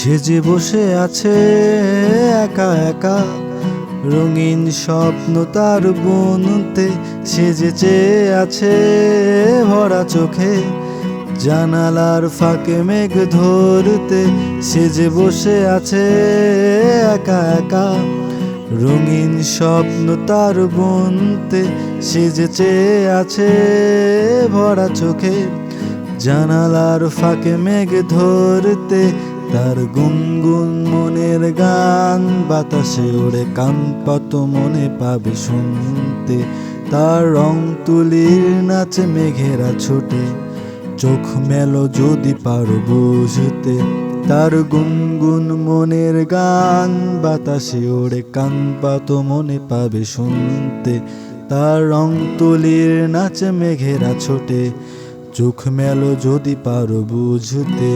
সেজে বসে আছে একা একা, রঙিন স্বপ্ন তার বনতে সেজে চেয়ে আছে ভরা চোখে, জানালার ফাঁকে মেঘ ধরতে সেজে বসে আছে একা একা, রঙিন স্বপ্ন তার বনতে সেজে চেয়ে আছে ভরা চোখে, জানালার ফাঁকে মেঘ ধরতে তার গুনগুন মনের গান, বাতাসে ওড়ে কান পাত মনে পাবে শুনতে। তার রং তুলির নাচে মেঘেরা ছোটে, চোখ মেলো যদি পারো বুঝতে। তার গুনগুন মনের গান, বাতাসে ওড়ে কান পাত মনে পাবে শুনতে। তার রং তুলির নাচে মেঘেরা ছোটে, চোখ মেলো যদি পারো বুঝতে।